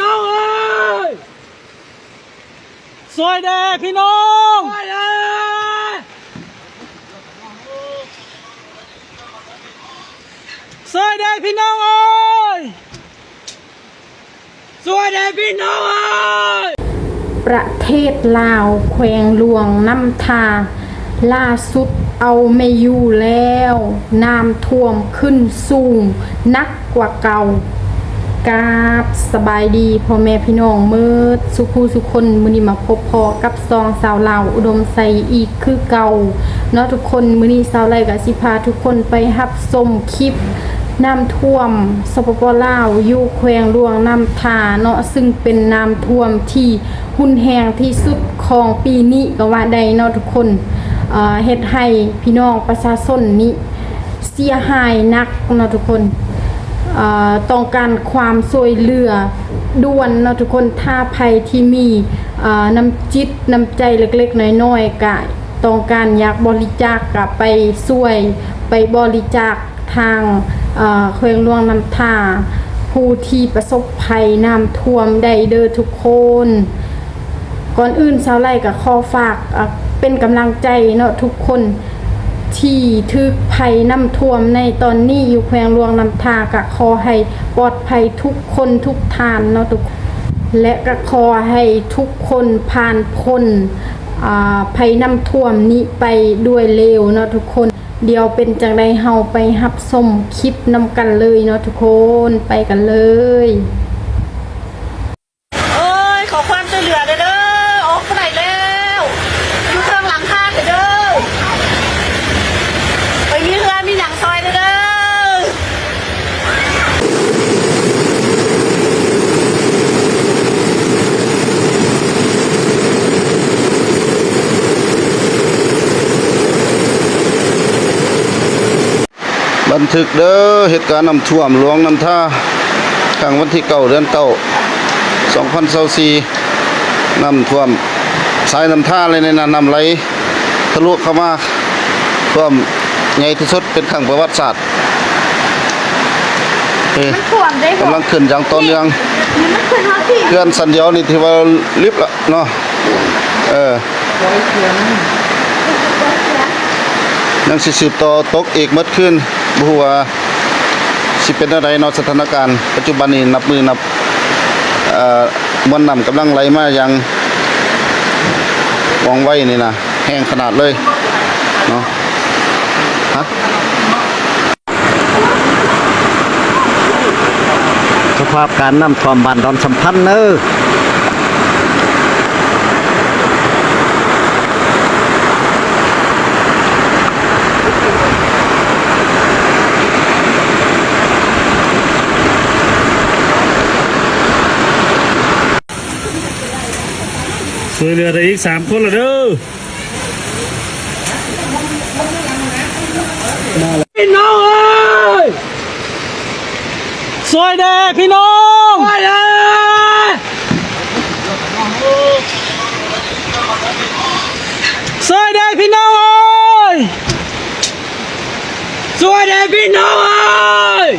น้องเอ้ยสวยแด่พี่น้องไปเลยสวยแด่พี่น้องเอ้ยสวัสดีพี่น้องเอ้ยประเทศลาวแขวงหลวงน้ำทาล่าสุดเอาไม่อยู่แล้ว น้ำท่วมขึ้นสูงนักกว่าเก่า กราบสบายดีพ่อแม่พี่น้องเมื่อสุขูสุคนมือนี้มาพบพอกับซองสาวลาวอุดมใสอีกคือเก่าเนาะทุกคนมือนี้สาวไลกับสิพาทุกคนไปรับชมคลิปน้ำท่วมสปปลาวอยู่แขวงหลวงน้ำทาเนาะซึ่งเป็นน้ำท่วมที่หุนแหงที่สุดของปีนี้ก็ว่าได้เนาะทุกคนเฮ็ดให้พี่น้องประชาชนนี้เสียหายหนักเนาะทุกคน เอ่อต้องการความช่วยเหลือด่วนเนาะทุกคนถ้าภัยที่มีเอ่อน้ำจิตน้ำใจเล็กๆน้อยๆก็ต้องการอยากบริจาคกับไปช่วยไปบริจาคทางเอ่อแขวงหลวงน้ำทาผู้ที่ประสบภัยน้ำท่วมได้เด้อทุกคน ก่อนอื่นสาวไล่กับข้อฝากเอ่อเป็นกำลังใจเนาะทุกคน ที่ทึกภัยน้ำท่วมในตอนนี้อยู่แขวงหลวงน้ำทากับขอให้ปลอดภัยทุกคนทุกทานเนาะทุกและก็ขอให้ทุกคนผ่านพ้นภัยน้ำท่วมนี้ไปด้วยเร็วเนาะทุกคน เดี๋ยวเป็นจังไดเฮาไปหับสมคลิปนำกันเลยเนาะทุกคนไปกันเลย เอ้ย ขอความช่วยเหลือเด้อเด้อออกไปไหนแล้วอยู่เครื่องหลังคาเด้อเด้อไปมีเรือมีหนังซอยเด้อเด้อ บันทึกเด้อเหตุการณ์น้ำท่วมหลวงน้ำท่าครั้งวันที่เก้าเดือนเก้าสองพันสี่น้ำท่วมสายน้ำท่าเลยในนั้นน้ำไหลทะลุเข้ามาท่วมใหญ่ที่สุดเป็นครั้งประวัติศาสตร์เอ้ยท่วมได้กำลังขึ้นอย่างต่อเนื่องมันขึ้นฮอตที่เพื่อนสันเดียวนี่ที่ว่าลิฟต์ละเนาะเออยังสิสืบต่อตกอีกเมื่อคืน บ่ฮู้ว่าสิเป็นอะไรนาะสถานการณ์ ปัจจุบันนี้นับมือนับมวลน้ำกำลังไหลมาอย่างว่องไวนี่นะแห้งขนาดเลยเนาะฮะสภาพการน้ำท่วมบ้านดอนสัมพันธ์เนอ สวยเหลือได้อีกสามคนละเด้อพี่น้องเอ้ยสวยแด่พี่น้องไปเลยสวยแด่พี่น้องเอ้ยสวัสดีพี่น้องเอ้ย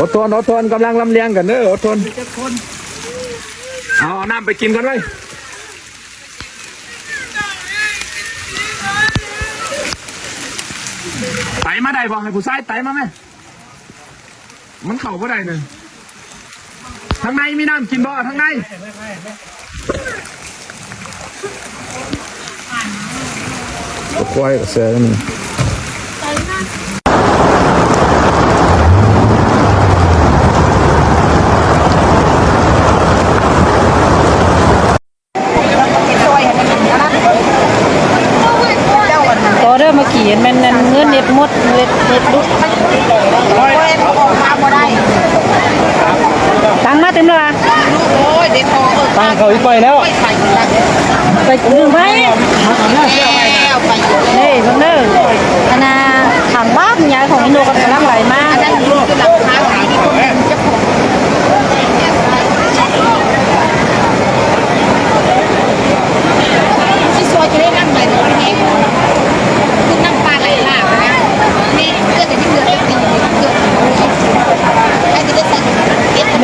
อดทนอดทนกำลังลำเลียงกันเด้ออดทนเอาน้ำไปกินกันไว้ไตมาได้บอกให้ผู้ชายไตมาไหมมันเข่าก็ได้เลยทางในมีน้ำกินบ่ทางในควายเสือนี่ ก็ เริ่มมากี่มันนั่นเงินเน็ตมดเน็ตเน็ตลุตังมาเต็มเลยตังเขาอีกไปแล้วไปหนึ่งไปนี่เพิ่งอันน่ะทางบ้านยายของอินโดกำลังไหลมา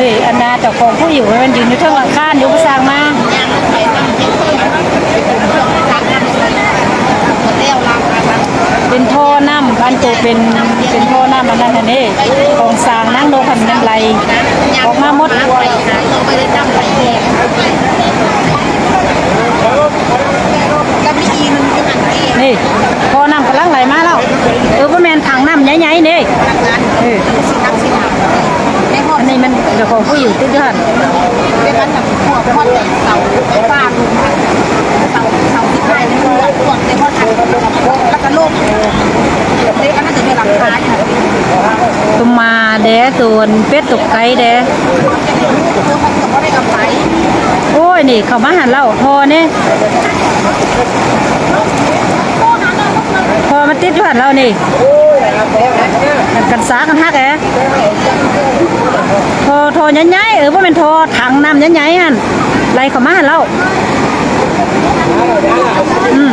นี่อันนาจ้าของผู้อยู่มันยืนอยู่เทิงหลังคาอยู่ประสร้างมาเป็นท่อน้ำบ้านตัวเป็นเป็นท่อน้ำอันนั้นอันนี้ของสร้างนั่งโนพันน้ำไหลออกมาหมดนี่ท่อน้ำกำลังไหลมาแล้วเออพ่อแมนถังน้ำใหญ่ๆนี่ นี้มันเดี๋ยวของผู้อยู่ติดด้วยเรียกกันแบบหัวพอดเสาไฟฟ้าลุงค่ะเสาเสาที่ไทยนี่หัวหัวในพอดอันแล้วก็ลูกเด็กอันนั้นจะมีหลังคาอยู่ตัวมาเด้ตัวเป็ดตกไก่แด้โอ้ยนี่เขามาหันเราพอเนี่ยพอมาติดด้วยหันเรานี่กันสากันฮักแอ ทอทอใหญ่ๆเออว่าเป็นทอถังน้ำใหญ่ๆอันไรเขามาหันเราอืม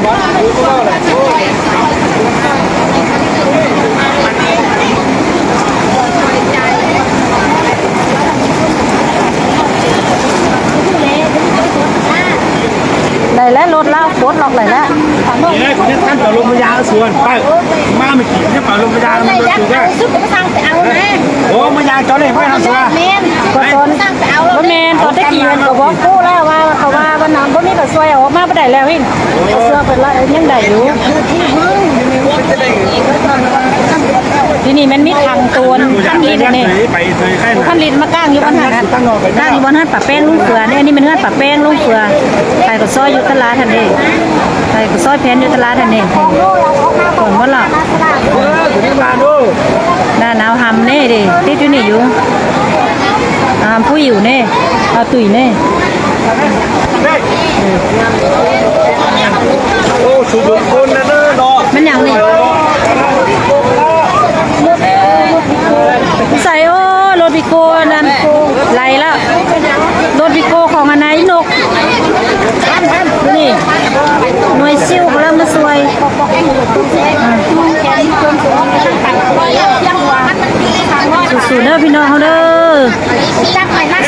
ได้แล้วรถแล้วรถล็อกเลยแล้วนี่ไงคนนี้ท่านเป่าลมพยาสวนไปมาไม่กี่เนี่ยเป่าลมพยามันโดนถูกแค่โอ้มายาจอเลยไม่ทำสวนก็ตอนบ่แม่นตอนตะกี้มันก็บอกกูแล้วว่าเขาว่าวันนั้นบ่มีก็ช่วยออกมาบ่ได้แล้วหินก็เสื้อเป็นละยังได้อยู่ทีนี้มันมีทางตัว นพันลิตรนี่ไปเคยแค่ไหนพันลิตรมาก้างอยู่บนหันก้างอยู่บนหันปะแป้งลุงเฟือเนี่ยอันนี้มันเฮือนปะแป้งลุงเฟือใครก็ซอยอยู่ตลาดทันเด้ใครก็ซอยแผ่นอยู่ตลาดทันเด้ก่อนว่าล่ะเออถึงมาดูหน้าหนาวหำเน่ดิติดอยู่นี่อยู่หำผู้อยู่เน่เอาตุยเน่โอ้สุดคนนะเด้อดอกมันอย่างนี้ใส่โอ้ วิโก้นั่นไหลแล้วรถบิโก้ของอันไหนนก นี่หน่วยซิ่วกำลังมาสวยสู้ๆเด้อพี่น้องเขาเด้อ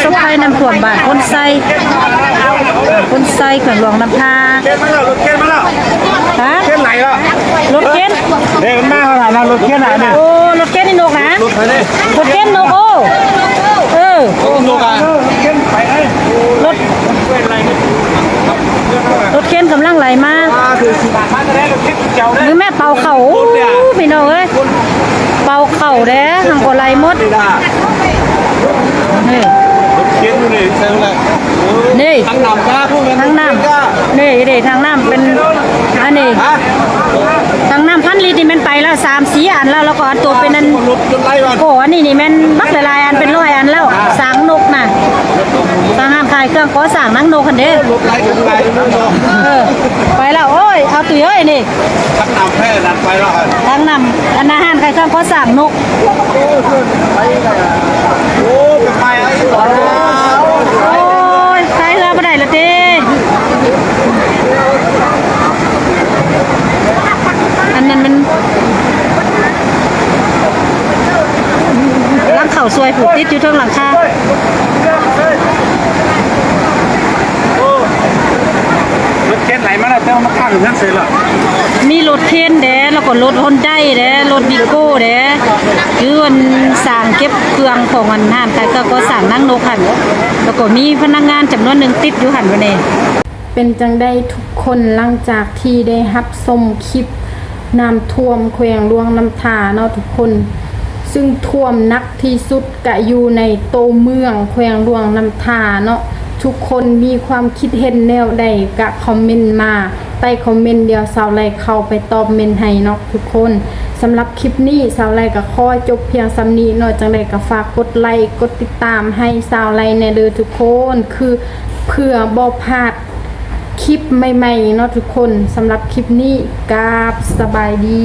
สบายนำถ่วมบาทคนใส่คนใส่เขื่อนหลวงน้ำพาเข็นมาฮะ นไหนล่ะรถเข็นเด็กมันมาขนาดนั้นรถเข็นไหนเนี่ยโอ้รถเข็นนี่นกนะรถไปเลยรถเข็นนกโอ้เออรถกันเข็นไปเลยรถเป็นไรเนี่ยรถเข็นกำลังไหลมามาคือสิบบาทมาจะได้รถเข็นเจ้าหได้รือแม่เป่าเข่าอู้พี่น้องเอ้ยเป่าเข่าแด้ทางกไหลหมดไม่ได้นี่รถเข็นอยู่นี่ใช่ไหม นี่ทางนำก้าพวกนั้นทางน้ำนี่เด็ทางน้ำเป็นอันนี้ฮะทางน้ำพันลิตรนี่มันไปแล้วสามสี่อันแล้วแล้วก็อันตัวเป็นอันรถรถไล่ก่อนโอ้อันนี้นี่แมันบักหลายๆอันเป็นร้อยอันแล้วสางนกน่ะสางห้ามขายเครื่องก็สางนังนกคันเด้รถไล่กันไล่นู่นเนาะเออไปแล้วโอ้ยเอาตุ้ยเอ้ยนี่ทางนำแค่นั้นไปแล้วทางนำอันอาหารใครเครื่องก็สางนกโอ้เป็นไปไอ้ต่อ โอ้ยใครเรือบ่ได้ละเต้อันนั้นมันหลังเข่าซวยผูกติ ดอยู่เทิงหลังคารถเข็นไหลมาแล้วแต่ว่ามาข้างอยู่นั่นเสร็จแล้วมีรถเคนเด้แล้วก็รถฮอนได้เด้รถบิโก้เด้คือมันสร้างเก็บเครื่องของอันห้านใครก็ก็สร้างนั่งนกหันแล้วก็มีพนักงานจำนวนหนึ่งติดอยู่หันวันนี้เป็นจังได้ทุกคนหลังจากที่ได้รับชมคลิปน้ำท่วมแขวงหลวงน้ำทาเนาะทุกคน ซึ่งท่วมนักที่สุดกะอยู่ในโตเมืองแขวงหลวงน้ำทาเนาะทุกคนมีความคิดเห็นแนวใดกะคอมเมนต์มาใต้คอมเมนต์เดียวสาวไลเข้าไปตอบเมนให้เนาะทุกคนสำหรับคลิปนี้สาวไลก็ขอจบเพียงสำนี้เนาะจังไดก็ฝากกดไลค์กดติดตามให้สาวไลในเด้อทุกคนคือเพื่อบ่พลาดคลิปใหม่ๆเนาะทุกคนสำหรับคลิปนี้กราบสบายดี